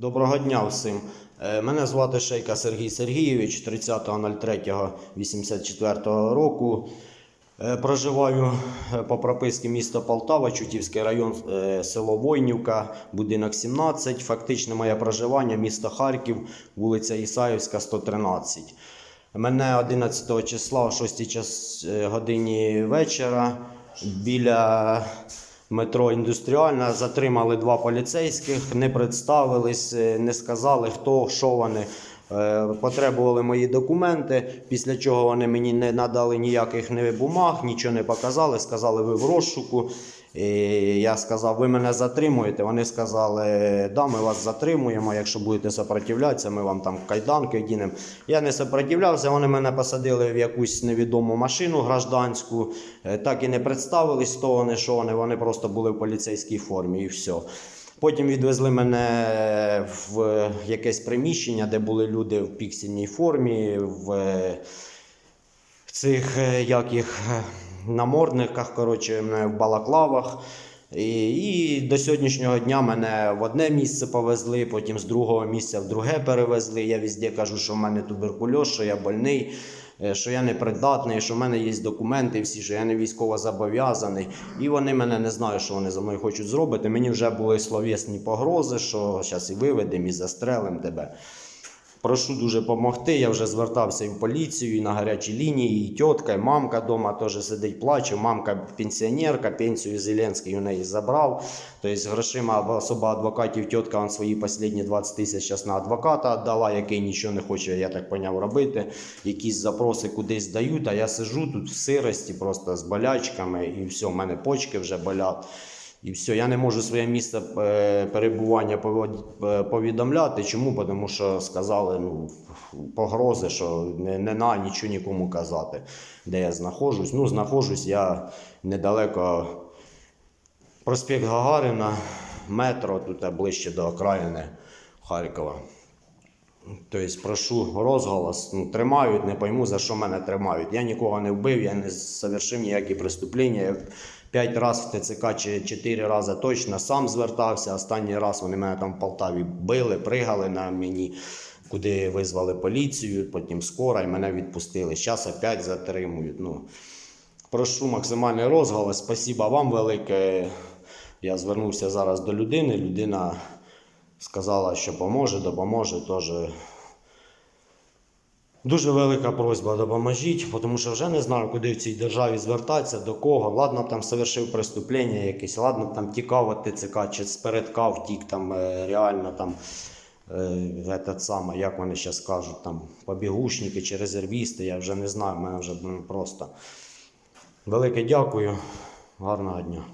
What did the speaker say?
Доброго дня всім. Е, Мене звати Шейка Сергій Сергійович, 30.03.84 року. Е, Проживаю е, по прописці місто Полтава, Чутівський район, село Войнівка, будинок 17. Фактично моє проживання місто Харків, вулиця Ісаївська, 113. Мене 11 числа о 6 час, е, годині вечора біля метро Індустріальна затримали два поліцейських, не представились, е, не сказали, хто, що вони. Е, Потребували мої документи, після чого вони мені не надали ніяких не бумаг, нічого не показали. Сказали, ви в розшуку. І я сказав, ви мене затримуєте. Вони сказали, да, ми вас затримуємо. Якщо будете сопротивлятися, ми вам там кайданки дінемо. Я не сопротивлявся, вони мене посадили в якусь невідому машину гражданську. Е, Так і не представились, хто вони, що вони. Вони просто були в поліцейській формі і все. Потім відвезли мене в якесь приміщення, де були люди в піксельній формі, в е, цих е, як намордниках, коротше, в балаклавах. І, і до сьогоднішнього дня мене в одне місце повезли, потім з другого місця в друге перевезли. Я везде кажу, що в мене туберкульоз, що я больний, е, що я непридатний, що в мене є документи всі, що я не військово зобов'язаний. І вони мене не знаю, що вони за мною хочуть зробити. Мені вже були словесні погрози, що зараз і виведемо, і застрелимо тебе. Прошу дуже допомогти. Я вже звертався і в поліцію, і на гарячій лінії, і тітка, і мамка вдома теж сидить, плаче. Мамка пенсіонерка, пенсію Зеленський у неї забрав. Тобто грошима особа адвокатів, тітка он свої останні 20 тисяч зараз на адвоката віддала, який нічого не хоче, я так поняв, робити. Якісь запроси кудись дають, а я сижу тут в сирості, просто з болячками, і все, в мене почки вже болять. І все, я не можу своє місце е, перебування е, повідомляти. Чому? Тому що сказали ну, погрози, що не, не на нічого нікому казати, де я знаходжусь. Ну, знаходжусь я недалеко проспект Гагарина, метро, тут ближче до окраїни Харкова. Тобто прошу розголос, ну, тримають, не пойму, за що мене тримають. Я нікого не вбив, я не совершив ніякі преступлення. Я п'ять разів в ТЦК чи чотири рази точно сам звертався. Останній раз вони мене там в Полтаві били, пригали на мені, куди визвали поліцію, потім скоро і мене відпустили. Зараз опять затримують. Ну, прошу максимальний розголос. Спасибо вам велике. Я звернувся зараз до людини. Людина сказала, що поможе, допоможе. Теж дуже велика просьба допоможіть, тому що вже не знаю, куди в цій державі звертатися, до кого. Ладно, б там совершив преступлення якесь, ладно, б там тікав від ТЦК, чи спередка втік, там е, реально там. е, Этот саме, як вони зараз кажуть, там побігушники чи резервісти, я вже не знаю, мене вже просто велике дякую, гарного дня.